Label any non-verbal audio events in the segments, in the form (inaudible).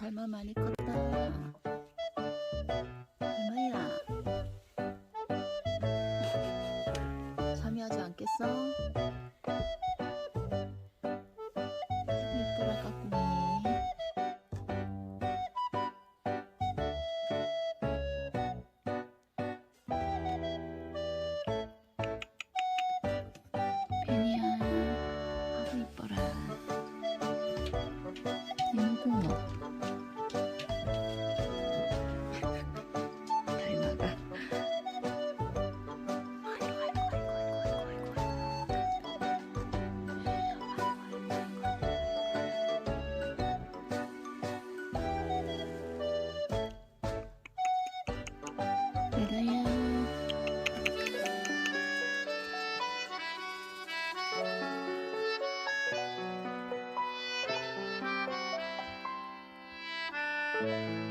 닮아 많이 컸다. 베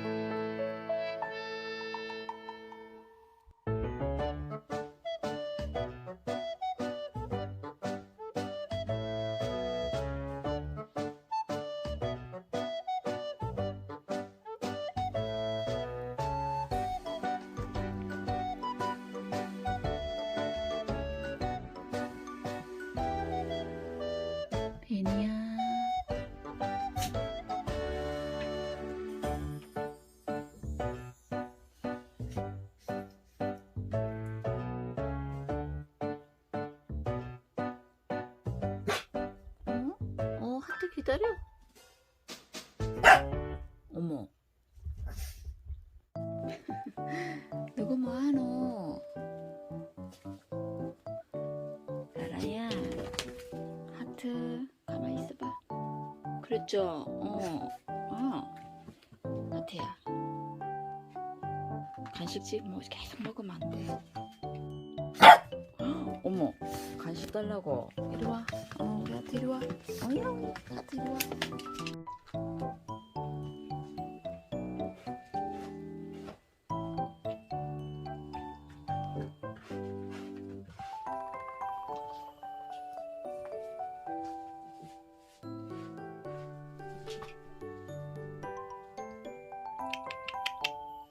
기다려. 어머. (laughs) 누구 뭐하노? 라라야. 하트 가만히 있어봐. 그랬죠? 어. 어. 하트야. 간식집 뭐 계속 먹으면 안 돼. (gasps) 어머, 간식 달라고. 이리 와. 어, 우리 하트 이리 와. 어이구, 하트 이리 와.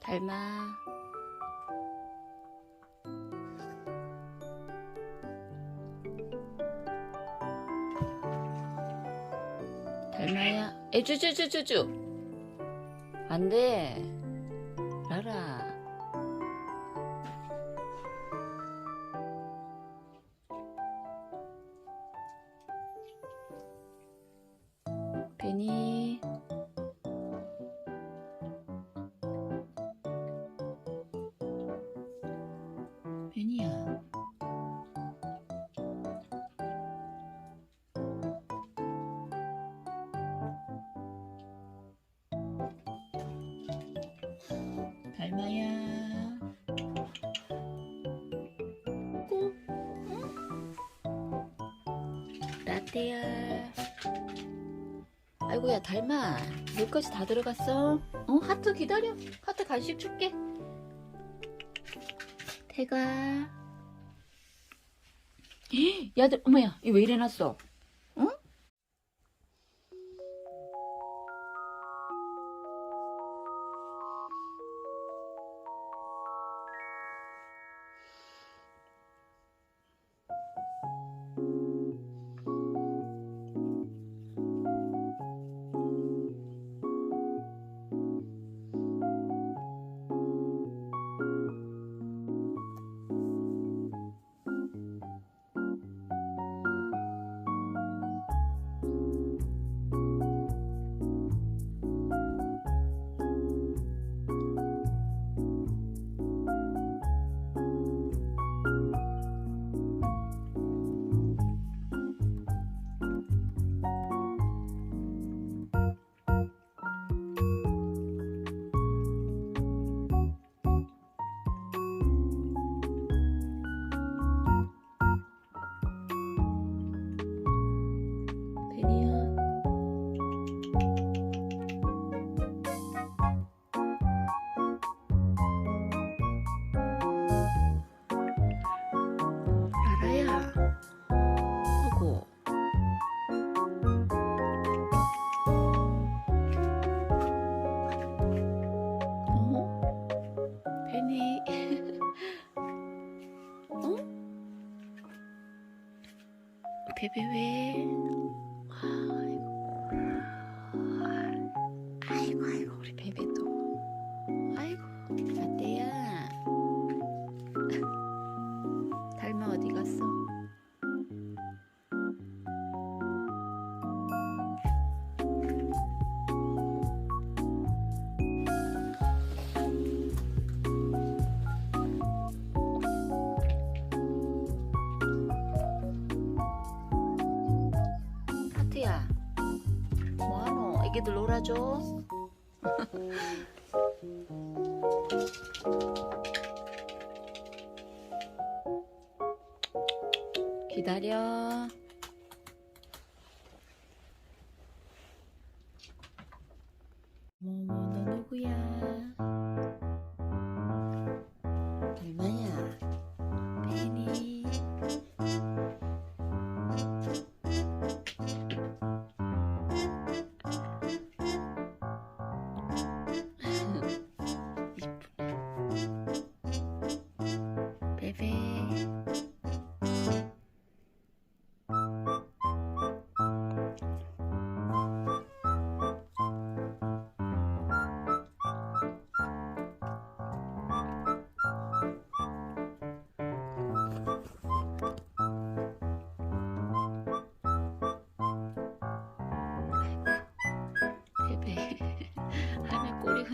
닮아. 에쭈쭈쭈쭈쭈. 안 돼. 라라. 라떼야. 아이고야 닮아. 여기까지 다 들어갔어. 어 하트 기다려. 하트 간식 줄게. 태가. 헉, 야들 어머야 이거 왜 이래 놨어? (laughs) 어? 베베 왜? 애기들 놀아줘. 기다려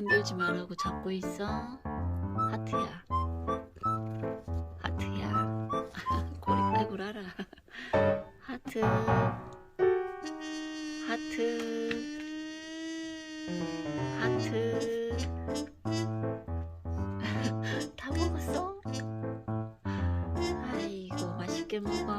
흔들지 말라고 잡고 있어? 하트야. 하트야. 꼬리 아이고 라라. 하트. 하트. 하트. (laughs) 다 먹었어? 아이고 맛있게 먹어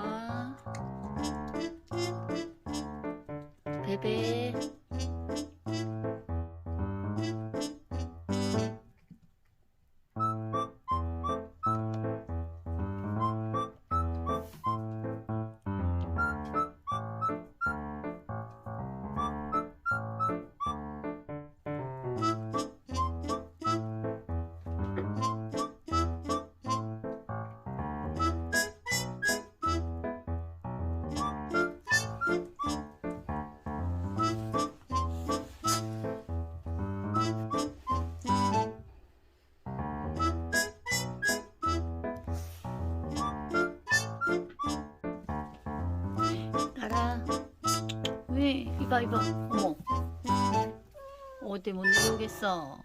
이봐 이봐. 어머. 어디 못 내려오겠어